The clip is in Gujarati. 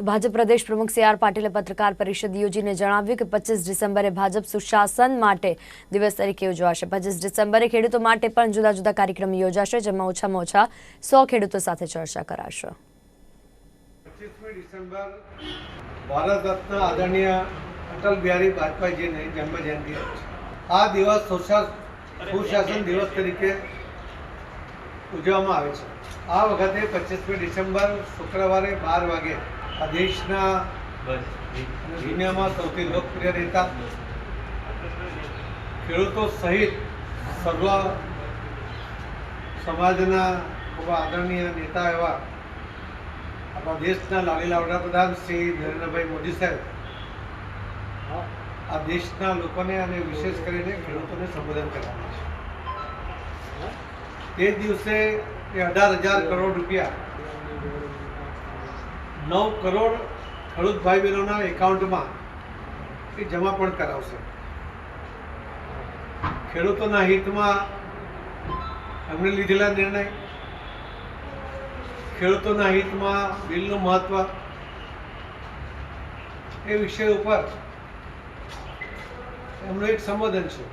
ભાજપ પ્રદેશ પ્રમુખ સી આર પાટીલે પત્રકાર પરિષદ યોજીને જણાવ્યું કે પચીસ ડિસેમ્બરે ભાજપ સુશાસન માટે દિવસ તરીકે ઉજવાશે. પચીસ ડિસેમ્બરે ખેડૂતો માટે પણ જુદા જુદા કાર્યક્રમ યોજાશે, જેમાં ઓછામાં ઓછા સો ખેડૂતો સાથે ચર્ચા કરાશે. આ વખતે પચીસમી ડિસેમ્બર શુક્રવારે બાર વાગે આ દેશના દુનિયામાં સૌથી લોકપ્રિય નેતા ખેડૂતો સહિત સર્વ સમાજના ખૂબ આદરણીય નેતા એવા આપણા દેશના લાડીલા વડાપ્રધાન શ્રી નરેન્દ્રભાઈ મોદી સાહેબ આ દેશના લોકોને અને વિશેષ કરીને ખેડૂતોને સંબોધન કરવાના છે. તે દિવસે એ અઢાર હજાર કરોડ રૂપિયા નવ કરોડ ખેડૂત ભાઈ બહેનોના એકાઉન્ટમાં એ જમા પણ કરાવશે. ખેડૂતોના હિતમાં એમણે લીધેલા નિર્ણય, ખેડૂતોના હિતમાં બિલનું મહત્વ, એ વિષય ઉપર એમનું એક સંબોધન છે.